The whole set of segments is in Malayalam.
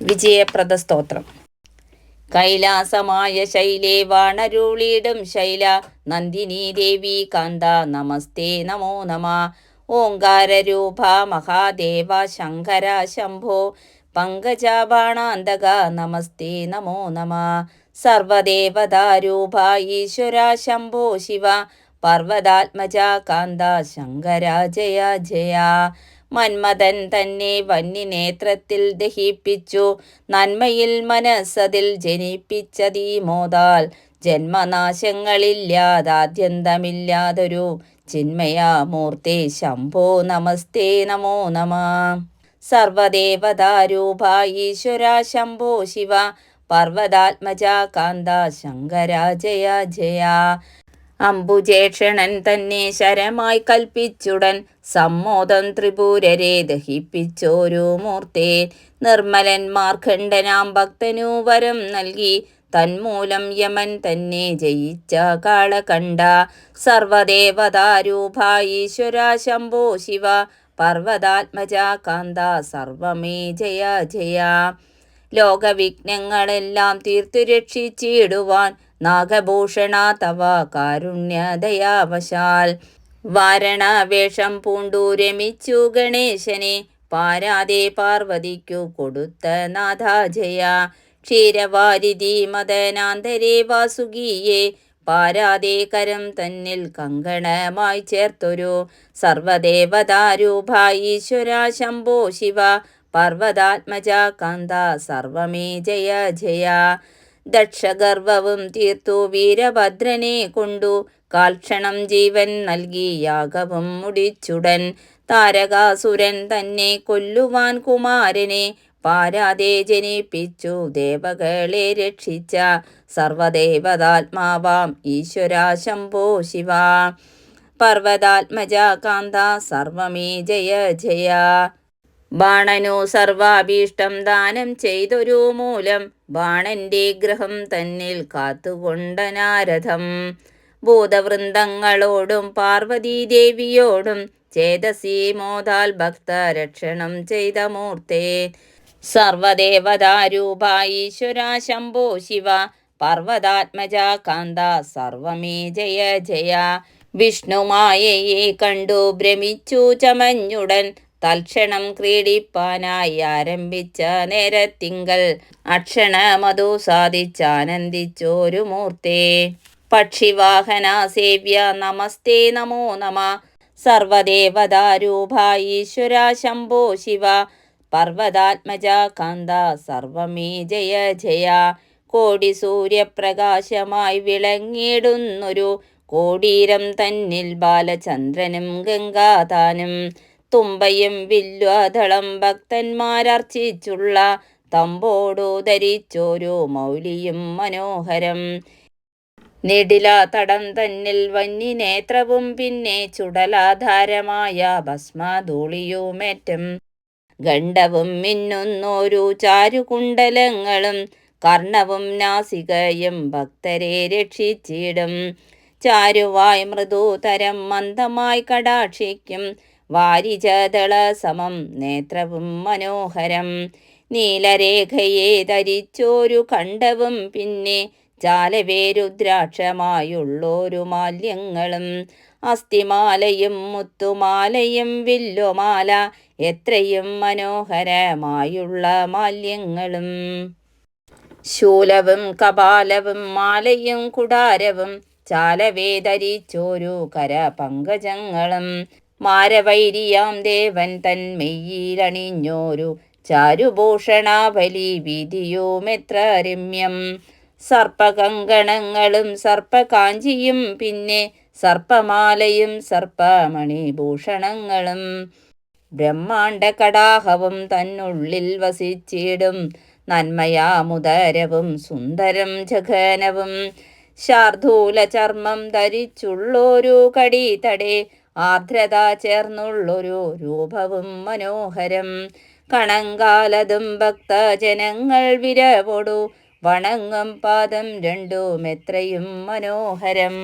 വിജയപ്രദ സ്തോത്രം കൈലാസമായ ശൈലേ വാണരുളിടും ശൈല. നന്ദിനി ദേവി കാന്ത നമസ്തേ നമോ നമ. ഓങ്കാരരൂപ മഹാദേവ ശങ്കര ശംഭോ. പങ്കജാബാണാന്തക നമസ്തേ നമോ നമ. സർവദേവതാരൂപ ഈശ്വര ശംഭോ ശിവ. പർവതാത്മജ കാന്ത ശങ്കര ജയ ജയ. മന്മഥൻ തന്നെ വന്നി നേത്രത്തിൽ ദഹിപ്പിച്ചു. നന്മയിൽ മനസ്സതിൽ ജനിപ്പിച്ചതീ മോതാൽ. ജന്മനാശങ്ങളില്ലാതാദ്യന്തമില്ലാതൊരു ചിന്മയാമൂർത്തി. ശംഭോ നമസ്തേ നമോ നമ. സർവദേവതാരൂപ ഈശ്വര ശംഭോ ശിവ. പർവതാത്മജ കാന്ത ശങ്കര ജയ ജയ. അംബുജേക്ഷണൻ തന്നെ ശരമായി കൽപ്പിച്ചുടൻ സമ്മോദം ത്രിപുരരെ ദഹിപ്പിച്ചോരു മൂർത്തേ. നിർമ്മലൻ മാർഖണ്ഡനാം ഭക്തനു വരം നൽകി. തന്മൂലം യമൻ തന്നെ ജയിച്ച കാളകണ്ഠ സർവദേവതാരൂപ ഈശ്വര ശംഭോ ശിവ. പർവതാത്മജ കാന്ത സർവമേ ജയ ജയ. ലോകവിഘ്നങ്ങളെല്ലാം തീർത്തു രക്ഷിച്ചിടുവാൻ നാഗഭൂഷണ തവ കാരുണ്യദയാവശാൽ. വാരണവേഷം പൂണ്ടു രമിച്ചു ഗണേശനെ പാരാതെ പാർവതിക്കു കൊടുത്ത നാഥാജയ. ക്ഷീരവാരിധി മദനാന്തരേ വാസുകിയെ പാരാതെ കരം തന്നിൽ കങ്കണമായി ചേർത്തൊരു സർവദേവതാരൂപ ഈശ്വര ശംഭോ ശിവ. പർവതാത്മജ കാന്ത സർവമേ ജയ ജയ. ദക്ഷഗർവവും തീർത്തു വീരഭദ്രനെ കൊണ്ടു. കാൽക്ഷണം ജീവൻ നൽകി യാഗവും മുടിച്ചുടൻ. താരകാസുരൻ തന്നെ കൊല്ലുവാൻ കുമാരനെ. പാരാതെ ജനിപ്പിച്ചു ദേവകളെ രക്ഷിച്ച സർവദേവതാത്മാവാം ഈശ്വര ശംഭോ ശിവ. പർവതാത്മജ കാന്ത സർവമേ ജയ ജയ. ബാണനു സർവാഭീഷ്ടം ദാനം ചെയ്തൊരു മൂലം ബാണന്റെ ഗ്രഹം തന്നിൽ കാത്തുകൊണ്ടനാരഥം ഭൂതവൃന്ദങ്ങളോടും പാർവതീദേവിയോടും ചേതസി മോദാൽ ഭക്ത രക്ഷണം ചെയ്ത മൂർത്തേ. സർവദേവതാരൂപ ഈശ്വര ശംഭോ ശിവ പർവതാത്മജ കാന്ത സർവമേ ജയ ജയ. വിഷ്ണുമായയെ കണ്ടു ഭ്രമിച്ചു ചമഞ്ഞുടൻ തൽക്ഷണം ക്രീഡിപ്പാനായി ആരംഭിച്ച നേരത്തിങ്കൽ. അക്ഷണമതു സാധിച്ചാനന്ദിച്ചോരു മൂർത്തേ. പക്ഷിവാഹന സേവ്യ നമസ്തേ നമോ നമ. സർവദേവതാരൂപ ഈശ്വര ശംഭോ ശിവ. പർവതാത്മജ കാന്ത സർവമേ ജയ ജയ. കോടി സൂര്യപ്രകാശമായി വിളങ്ങിയിടുന്നൊരു കോടീരം തന്നിൽ ബാലചന്ദ്രനും ഗംഗാതാനും തുമ്പയും വില്വാതളം ഭക്തന്മാരർച്ചിച്ചുള്ള തമ്പോടു ധരിച്ചോരു മൗലിയും മനോഹരം. നെടില തടം തന്നിൽ വന്നി നേത്രവും പിന്നെ ചുടലാധാരമായ ഭസ്മധൂളിയുമേറ്റം. ഗണ്ഡവും മിന്നുന്നോരു ചാരുകുണ്ടലങ്ങളും കർണവും നാസികയും ഭക്തരെ രക്ഷിച്ചിടും. ചാരുവായി മൃദുതരം മന്ദമായി കടാക്ഷിക്കും വാരിജതള സമം നേത്രവും മനോഹരം. നീലരേഖയെ ധരിച്ചോരു കണ്ഠവും പിന്നെ ജാലവേരുദ്രാക്ഷമായുള്ളോരു മാല്യങ്ങളും. അസ്ഥിമാലയും മുത്തുമാലയും വില്ലുമാല എത്രയും മനോഹരമായുള്ള മാല്യങ്ങളും. ശൂലവും കപാലവും മാലയും കുടാരവും ചാലവേ ധരിച്ചോരു കര പങ്കജങ്ങളും മാരവൈരിയാം ദേവൻ തൻ മെയ്യിലണിഞ്ഞോരു ചാരുഭൂഷണാബലി വീതിയുമെത്ര രമ്യം. സർപ്പകങ്കണങ്ങളും സർപ്പകാഞ്ചിയും പിന്നെ സർപ്പമാലയും സർപ്പമണിഭൂഷണങ്ങളും. ബ്രഹ്മാണ്ട കടാഹവും തന്നുള്ളിൽ വസിച്ചിടും നന്മയാമുദരവും സുന്ദരം ജഘനവും ശാർദൂല ചർമ്മം ധരിച്ചുള്ളൊരു കടിതടെ ആർദ്രത ചേർന്നുള്ളൊരു രൂപവും മനോഹരം. കണങ്കാലതും ഭക്തജനങ്ങൾ വിരവൊടു വണങ്ങും പാദം രണ്ടും എത്രയും മനോഹരം.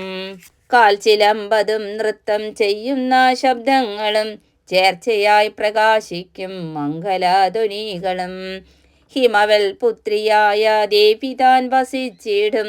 കാൽച്ചിലമ്പതും നൃത്തം ചെയ്യുന്ന ശബ്ദങ്ങളും ചേർച്ചയായി പ്രകാശിക്കും മംഗലാധ്വനികളും. ഹിമവൽ പുത്രിയായ ദേവി താൻ വസിച്ചിടും.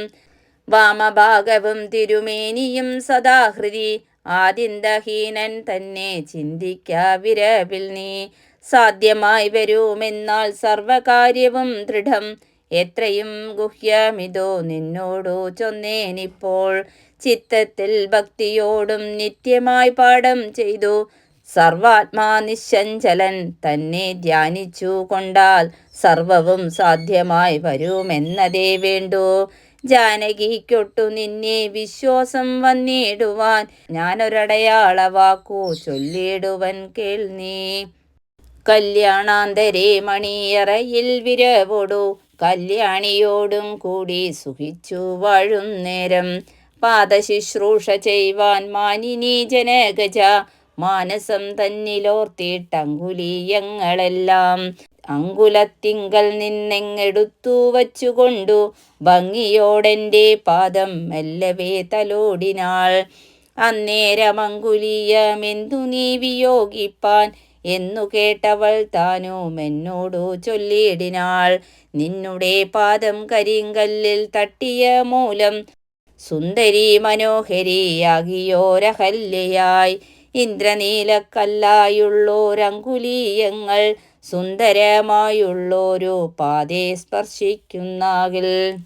വാമഭാഗവും തിരുമേനിയും സദാഹൃതി ആദിന്തഹീനൻ തന്നെ ചിന്തിക്കാവിരവിൽ നീ. സാധ്യമായി വരുമെന്നാൽ സർവകാര്യവും ദൃഢം. എത്രയും ഗുഹ്യമിതോ നിന്നോടു ചൊന്നേനിപ്പോൾ. ചിത്തത്തിൽ ഭക്തിയോടും നിത്യമായി പാഠം ചെയ്തു. സർവാത്മാ നിശ്ചഞ്ചലൻ തന്നെ ധ്യാനിച്ചു കൊണ്ടാൽ സർവവും സാധ്യമായി വരുമെന്നതേ വേണ്ടു. ജാനകിക്കൊട്ടു നിന്നെ വിശ്വാസം വന്നിടുവാൻ. ഞാനൊരടയാള വാക്കു ചൊല്ലിടുവൻ കേൾ നീ. കല്യാണാന്തരേ മണിയറയിൽ വിരവോടു. കല്യാണിയോടും കൂടി സുഖിച്ചു നേരം. പാദശുശ്രൂഷ ചെയ്യുവാൻ മാനിനി ജനകജ മാനസം തന്നിലോർത്തിട്ടങ്കുലീയങ്ങളെല്ലാം അങ്കുലത്തിങ്കൽ നിന്നെങ്ങെടുത്തു വച്ചുകൊണ്ടു ഭംഗിയോടെന്റെ പാദം മെല്ലവേ തലോടിനാൾ. അന്നേരമങ്കുലീയമെന്തു നീ വിയോഗിപ്പാൻ? എന്നു കേട്ടവൾ താനും എന്നോടു ചൊല്ലിയിടിനാൾ. നിന്നുടെ പാദം കരിങ്കല്ലിൽ തട്ടിയ മൂലം സുന്ദരി മനോഹരിയാകിയോരഹല്യയായി. ഇന്ദ്രനീലക്കല്ലായുള്ളോരങ്കുലീയങ്ങൾ സുന്ദരമായുള്ളോരു പാതേ സ്പർശിക്കുന്നാകിൽ.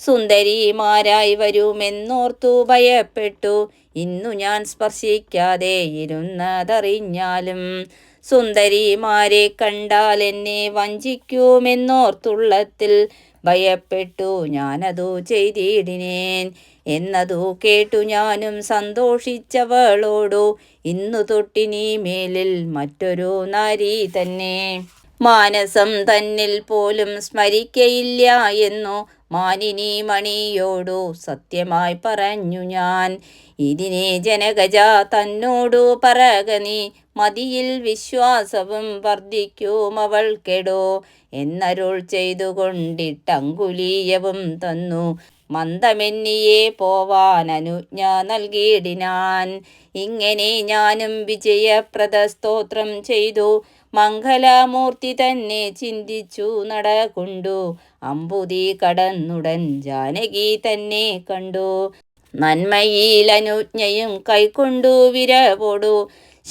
സുന്ദരിമാരായി വരുമെന്നോർത്തു ഭയപ്പെട്ടു. ഇന്നു ഞാൻ സ്പർശിക്കാതെ ഇരുന്നതറിഞ്ഞാലും സുന്ദരിമാരെ കണ്ടാൽ എന്നെ വഞ്ചിക്കുമെന്നോർത്തുള്ളത്തിൽ ഭയപ്പെട്ടു. ഞാനതു ചെയ്തിടിനേൻ. എന്നതു കേട്ടു ഞാനും സന്തോഷിച്ചവളോടു ഇന്നു തൊട്ടിനി മേലിൽ മറ്റൊരു നാരി തന്നെ. മാനസം തന്നിൽ പോലും സ്മരിക്കയില്ല എന്നു മാനിനി മണിയോടു സത്യമായി പറഞ്ഞു ഞാൻ. ഇതിനെ ജനകജ തന്നോടു പറകനി മതിയിൽ വിശ്വാസവും വർദ്ധിക്കും അവൾക്കെടോ. എന്നരുൾ ചെയ്തുകൊണ്ടിട്ടങ്കുലീയവും തന്നു. മന്ദമെന്നിയെ പോവാൻ അനുജ്ഞ നൽകിയിടിനാൻ ഇങ്ങനെ ഞാനും വിജയപ്രദ സ്തോത്രം ചെയ്തു. മംഗലമൂർത്തി തന്നെ ചിന്തിച്ചു നടകൊണ്ടു. അമ്പുതി കടന്നുടൻ ജാനകി തന്നെ കണ്ടു. നന്മയിൽ അനുജ്ഞയും കൈക്കൊണ്ടു വിരവോടു.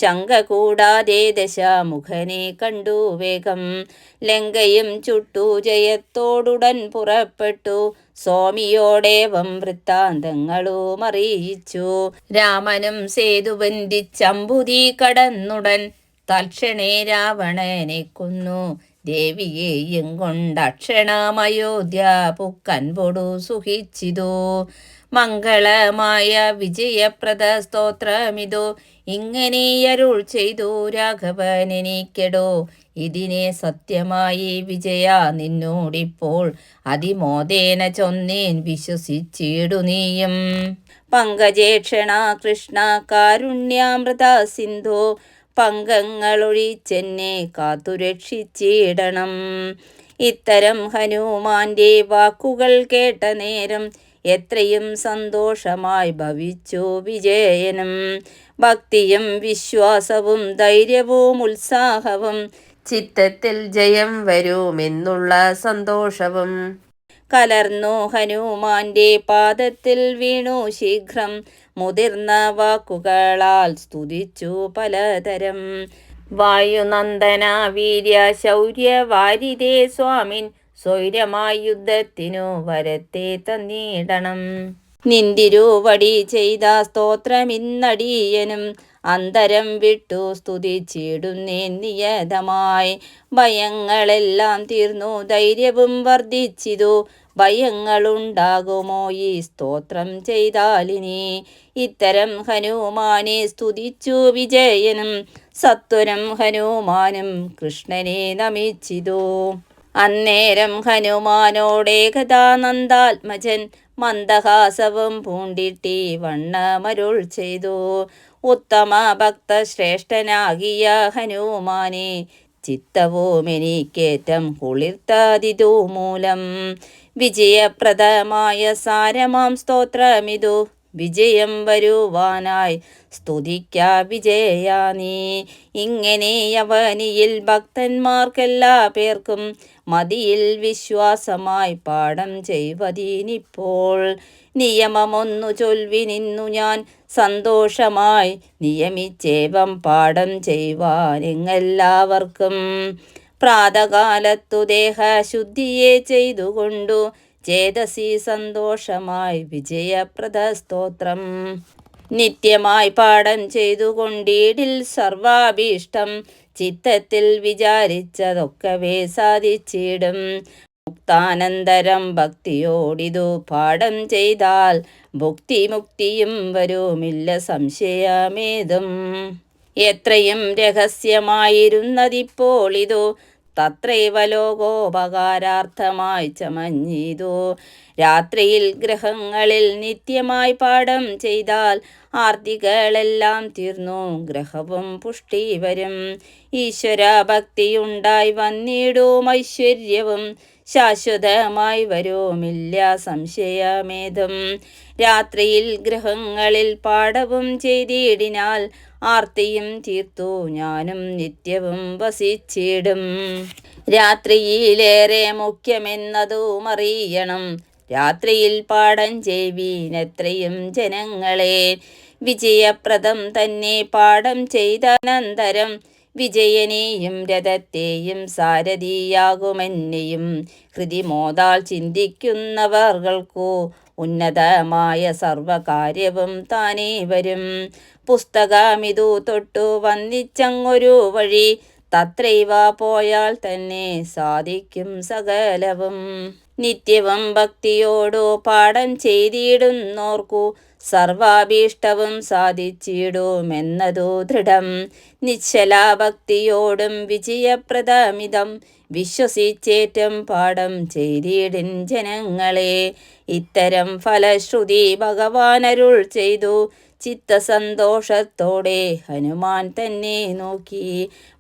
ശങ്ക കൂടാതെ ദശാമുഖനെ കണ്ടു വേഗം. ലങ്കയും ചുട്ടു ജയത്തോടുടൻ പുറപ്പെട്ടു. സ്വാമിയോടേവം വൃത്താന്തങ്ങളും അറിയിച്ചു. രാമനും സേതു ബന്ധിച്ചമ്പുതി കടന്നുടൻ തൽക്ഷണേ രാവണനെ കൊന്നു. ദേവിയെയും കൊണ്ടക്ഷണമയോധ്യ പുക്കൻപൊടു സുഖിച്ചിതു. മംഗളമായ വിജയപ്രദ സ്തോത്രമിതോ. ഇങ്ങനെ അരുൾ ചെയ്തു രാഘവൻ എനിക്കെടോ. ഇതിനെ സത്യമായി വിജയ നിന്നോടിപ്പോൾ അതിമോദേന ചൊന്നേൻ വിശ്വസിച്ചിടു നീയും. പങ്കജേക്ഷണ കൃഷ്ണ കാരുണ്യാമൃത സിന്ധു പങ്കങ്ങളൊഴിച്ചെന്നെ കാത്തുരക്ഷിച്ചിടണം. ഇത്തരം ഹനുമാന്റെ വാക്കുകൾ കേട്ട നേരം എത്രയും സന്തോഷമായി ഭവിച്ചു വിജയനും. ഭക്തിയും വിശ്വാസവും ധൈര്യവും ഉത്സാഹവും ചിത്തത്തിൽ ജയം വരുമെന്നുള്ള സന്തോഷവും. കലർന്നു ഹനുമാന്റെ പാദത്തിൽ വീണു ശീഘ്രം. മുതിർന്ന വാക്കുകളാൽ സ്തുതിച്ചു പലതരം. വായുനന്ദന വീര്യ ശൗര്യ വാരിതേ സ്വാമിൻ. സ്വൈരമായി യുദ്ധത്തിനു വരത്തെ തന്നിടണം നിന്തിരുവടി ചെയ്ത സ്തോത്രമിന്നടിയനും അന്തരം വിട്ടു സ്തുതിച്ചിടുന്നേ നിയതമായി. ഭയങ്ങളെല്ലാം തീർന്നു ധൈര്യവും വർദ്ധിച്ചിതു. ഭയങ്ങളുണ്ടാകുമോ ഈ സ്തോത്രം ചെയ്താലിനി? ഇത്തരം ഹനുമാനെ സ്തുതിച്ചു വിജയനും സത്വരം ഹനുമാനും കൃഷ്ണനെ നമിച്ചിതു. അന്നേരം ഹനുമാനോടേകഥാനന്ദാത്മജൻ മന്ദഹാസവും പൂണ്ടിട്ടി വണ്ണമരുൾ ചെയ്തു. ഉത്തമ ഭക്തശ്രേഷ്ഠനാകിയ ഹനുമാനെ ചിത്തവും എനിക്കേറ്റം കുളിർത്താതിതു മൂലം. വിജയപ്രദമായ സാരമാം സ്തോത്രമിതു. വിജയം വരുവാനായി സ്തുതിക്ക വിജയ നീ. ഇങ്ങനെ അവനിയിൽ ഭക്തന്മാർക്കെല്ലാ പേർക്കും മതിയിൽ വിശ്വാസമായി പാഠം ചെയ്വതീനിപ്പോൾ നിയമമൊന്നു ചൊൽവി നിന്നു ഞാൻ സന്തോഷമായി നിയമിച്ചേവം പാഠം ചെയ്യുവാനെങ്ങെല്ലാവർക്കും പ്രാതകാലത്തു ദേഹശുദ്ധിയെ ചെയ്തുകൊണ്ടു ചേതസി സന്തോഷമായി വിജയപ്രദ സ്തോത്രം നിത്യമായി പാഠം ചെയ്തുകൊണ്ടീടിൽ സർവാഭീഷ്ടം. ചിത്തത്തിൽ വിചാരിച്ചതൊക്കവേ സാധിച്ചിടും. മുക്താനന്തരം ഭക്തിയോടിതു പാഠം ചെയ്താൽ ഭുക്തി മുക്തിയും വരുമില്ല സംശയമേതും. എത്രയും രഹസ്യമായിരുന്നതിപ്പോൾ ഇതു തത്രൈവ ലോകോപകാരാർത്ഥമായി ചമഞ്ഞിതു. രാത്രിയിൽ ഗ്രഹങ്ങളിൽ നിത്യമായി പാഠം ചെയ്താൽ ആർത്തികളെല്ലാം തീർന്നു. ഗ്രഹവും പുഷ്ടി വരും ഈശ്വര ഭക്തിയുണ്ടായി വന്നിടും. ഐശ്വര്യവും ശാശ്വതമായി വരുമില്ല. സംശയമേതും. രാത്രിയിൽ ഗ്രഹങ്ങളിൽ പാഠവും ചെയ്തിടിനാൽ ആർത്തിയും തീർത്തു ഞാനും നിത്യവും വസിച്ചിടും. രാത്രിയിലേറെ മുഖ്യമെന്നതു അറിയണം രാത്രിയിൽ പാടം ചെയ്വീനെത്രയും ജനങ്ങളെ. വിജയപ്രദം തന്നെ പാഠം ചെയ്തനന്തരം. വിജയനെയും രഥത്തെയും സാരഥിയാകുമെന്നെയും ഹൃതിമോതാൽ ചിന്തിക്കുന്നവർകൾക്കു ഉന്നതമായ സർവകാര്യവും താനേ വരും. പുസ്തകമിതു തൊട്ടു വന്നിച്ചങ്ങൊരു വഴി തത്രൈവ പോയാൽ തന്നെ സാധിക്കും സകലവും. നിത്യവും ഭക്തിയോടു പാഠം ചെയ്തിടുന്നോർക്കു സർവാഭീഷ്ടവും സാധിച്ചിടുമെന്നതു ദൃഢം. നിശ്ചല ഭക്തിയോടും വിജയപ്രദമിതം വിശ്വസിച്ചേറ്റം പാഠം ചെയ്തിടിൻ ജനങ്ങളെ. ഇത്തരം ഫലശ്രുതി ഭഗവാനരുൾ ചെയ്തു ചിത്തസന്തോഷത്തോടെ ഹനുമാൻ തന്നെ നോക്കി.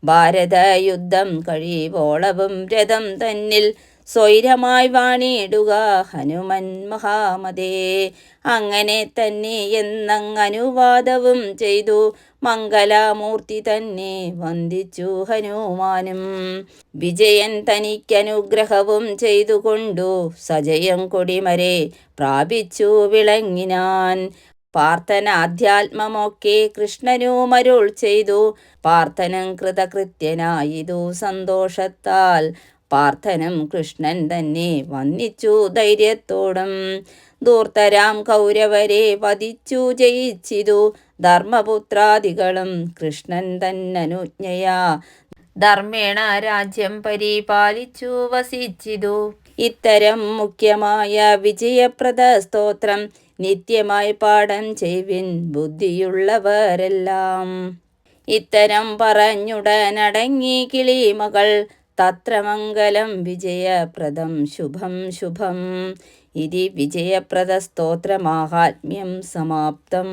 ഭാരത യുദ്ധം കഴിവോളവും രഥം തന്നിൽ സ്വൈരമായി വാണിടുക ഹനുമൻ മഹാമതേ. അങ്ങനെ തന്നെ എന്നങ്ങനുവാദവും ചെയ്തു. മംഗലാമൂർത്തി തന്നെ വന്ദിച്ചു ഹനുമാനും. വിജയൻ തനിക്കനുഗ്രഹവും ചെയ്തുകൊണ്ടു സജയം കൊടിമരെ പ്രാപിച്ചു വിളങ്ങിനാൻ. പ്രാർത്ഥനാധ്യാത്മമൊക്കെ കൃഷ്ണനുമരുൾ ചെയ്തു. പാർത്ഥനം കൃതകൃത്യനായിതു സന്തോഷത്താൽ. പാർത്ഥനം കൃഷ്ണൻ തന്നെ വന്നിച്ചു ധൈര്യത്തോടും. ദൂർത്തരാം കൗരവരെ വധിച്ചു ജയിച്ചിതു. ധർമ്മപുത്രാദികളും കൃഷ്ണൻ തന്നനുജ്ഞയാ. ധർമ്മേണ രാജ്യം പരിപാലിച്ചു വസിച്ചിതു. ഇത്തരം മുഖ്യമായ വിജയപ്രദ സ്തോത്രം നിത്യമായി പാഠം ചെയ്വിൻ ബുദ്ധിയുള്ളവരെല്ലാം. ഇത്തരം പറഞ്ഞുടനടങ്ങി കിളിമകൾ തത്രമംഗലം വിജയപ്രദം ശുഭം ശുഭം. ഇതി വിജയപ്രദ സ്തോത്രമാഹാത്മ്യം സമാപ്തം.